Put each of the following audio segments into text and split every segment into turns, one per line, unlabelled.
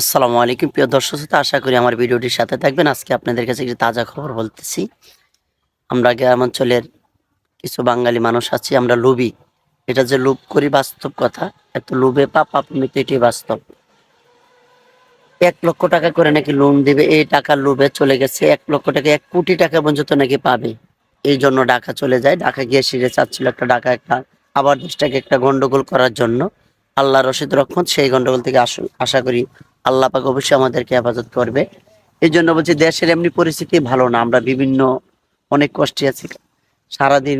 আসসালামু আলাইকুম, প্রিয় দর্শক শ্রোতা। আশা করি আমার ভিডিওটির সাথে থাকবেন। আজকে আপনাদের কাছে একটি তাজা খবর বলতেছি। আমরা গ্রামাঞ্চলের কিছু বাঙালি মানুষ আছি, আমরা লোভী। এটা যে লোভ করি বাস্তব কথা, এত লোভে পাপ মৃত্যু এটি বাস্তব। এক লক্ষ টাকা করে নাকি লোন দিবে, এই টাকার লোভে চলে গেছে। এক লক্ষ টাকা, এক কোটি টাকা পর্যন্ত নাকি পাবে। এই জন্য ঢাকা চলে যায়। ঢাকা গিয়ে সিরে চাচ্ছিল একটা ঢাকা, একটা আবার দেশটাকে একটা গন্ডগোল করার জন্য। আল্লাহ রশিদ রক্ষণ, সেই গন্ডগোল থেকে আশা করি আল্লাহ পাক অবশ্যই আমাদেরকে হেফাজত করবে। এই জন্য বলছি, দেশের এমনি পরিস্থিতি ভালো না। আমরা বিভিন্ন, অনেক কষ্টে আছি। সারাদিন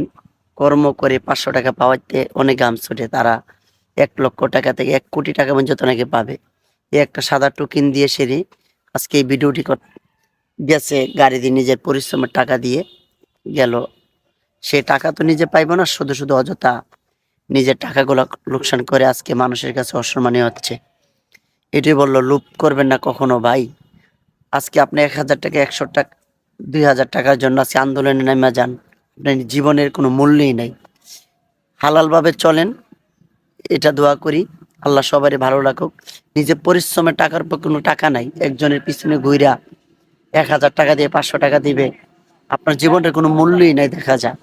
কর্ম করে পাঁচশো টাকা পাওয়াতে অনেক গাম ছুটে। তারা এক লক্ষ টাকা থেকে এক কোটি টাকা পর্যন্ত নাকি পাবে। এই একটা সাদা টোকিন দিয়ে সেরে আজকে এই ভিডিওটি গেছে গাড়ি দিয়ে নিজের পরিশ্রমের টাকা দিয়ে গেল। সে টাকা তো নিজে পাইবো না, শুধু শুধু অযথা নিজের টাকাগুলো লোকসান করে আজকে মানুষের কাছে অসম্মানীয় হচ্ছে। এটাই বলল, লুপ করবেন না কখনো ভাই। আজকে আপনি এক হাজার টাকা, একশো টাকা, দুই হাজার টাকার জন্য আজকে আন্দোলনে নেমে যান। আপনার জীবনের কোনো মূল্যই নাই। হালালভাবে চলেন, এটা দোয়া করি। আল্লাহ সবারই ভালো রাখুক। নিজে পরিশ্রমের টাকার উপর কোনো টাকা নাই। একজনের পিছনে ঘুইরা এক হাজার টাকা দিয়ে পাঁচশো টাকা দিবে। আপনার জীবনের কোনো মূল্যই নাই দেখা যায়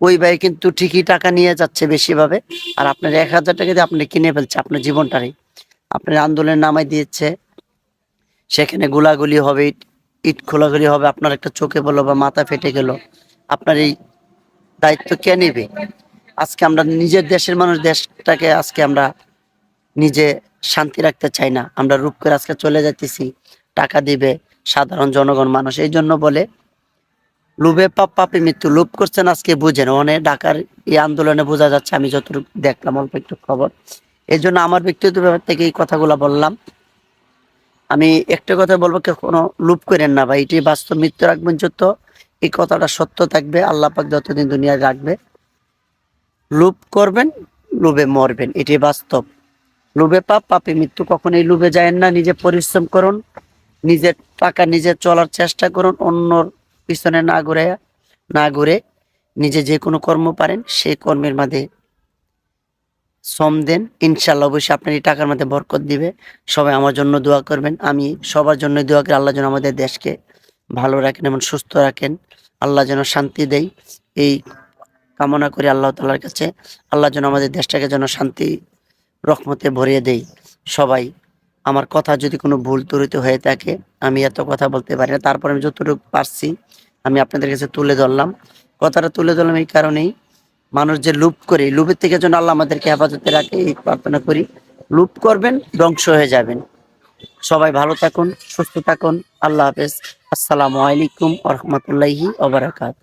ওই ভাই কিন্তু ঠিকই টাকা নিয়ে যাচ্ছে বেশিভাবে। আর আপনার এক হাজার টাকা দিয়ে আপনি কিনে ফেলছে, আপনার জীবনটারই আপনার আন্দোলন নামাই দিয়েছে। সেখানে গোলাগুলি হবে, ইট ইট খোলাগুলি হবে, আপনার একটা চোখে বলল বা মাথা ফেটে গেল। আপনার এই দায়িত্ব কে নেবে? আজকে আমরা নিজের দেশের মানুষ, দেশটাকে আজকে আমরা নিজে শান্তি রাখতে চাই না। আমরা রূপ করে আজকে চলে যাইতেছি, টাকা দিবে সাধারণ জনগণ মানুষ। এই জন্য বলে, লোভে পাপ, পাপে মৃত্যু। লোভ করছেন আজকে বুঝেন। অনেক ঢাকার এই আন্দোলনে বোঝা যাচ্ছে, আমি যতটুকু দেখলাম, অল্প একটু খবর। এই জন্য আমার ব্যক্তিগত ব্যাপার থেকে এই কথাগুলো বললাম। আমি একটা কথা বলব কোনো লুপ করেন না ভাই এটি বাস্তব মৃত্যু রাখবেন যত, এই কথাটা সত্য থাকবে, আল্লাহ পাক যতদিন দুনিয়ায় রাখবে। লুপ করবেন লোভে মরবেন এটি বাস্তব। লোভে পাপ, পাপে মৃত্যু, কখনোই লোভে যায় না, নিজে পরিশ্রম করুন, নিজের টাকা নিজে চলার চেষ্টা করুন, অন্যর পিছনে না ঘুরে না ঘুরে নিজে যে কোনো কর্ম পারেন, সেই কর্মের মাঝে শ্রম দেন ইনশাল্লাহ অবশ্যই আপনার এই টাকার মধ্যে বরকত দিবে। সবাই আমার জন্য দোয়া করবেন। আমি সবার জন্য দোয়া করি, আল্লাহ যেন আমাদের দেশকে ভালো রাখেন এবং সুস্থ রাখেন। আল্লাহ যেন শান্তি দেয় এই কামনা করি আল্লাহ তালার কাছে। আল্লাহ যেন আমাদের দেশটাকে যেন শান্তি, রহমতে ভরিয়ে দেই। সবাই, আমার কথা যদি কোনো ভুল ত্রুটি হয়ে থাকে, আমি এত কথা বলতে পারি না। তারপর আমি যতটুকু পারছি, আমি আপনাদের কাছে তুলে ধরলাম। কথাটা তুলে ধরলাম এই কারণেই মানুষ যে লুপ করে, লুপের থেকে যেন আল্লাহ আমাদেরকে হেফাজতে রাখে, এই প্রার্থনা করি। লুপ করবেন, ধ্বংস হয়ে যাবেন। সবাই ভালো থাকুন, সুস্থ থাকুন। আল্লাহ হাফেজ। আসসালামু আলাইকুম রহমতুল্লাহি ওবরাকাত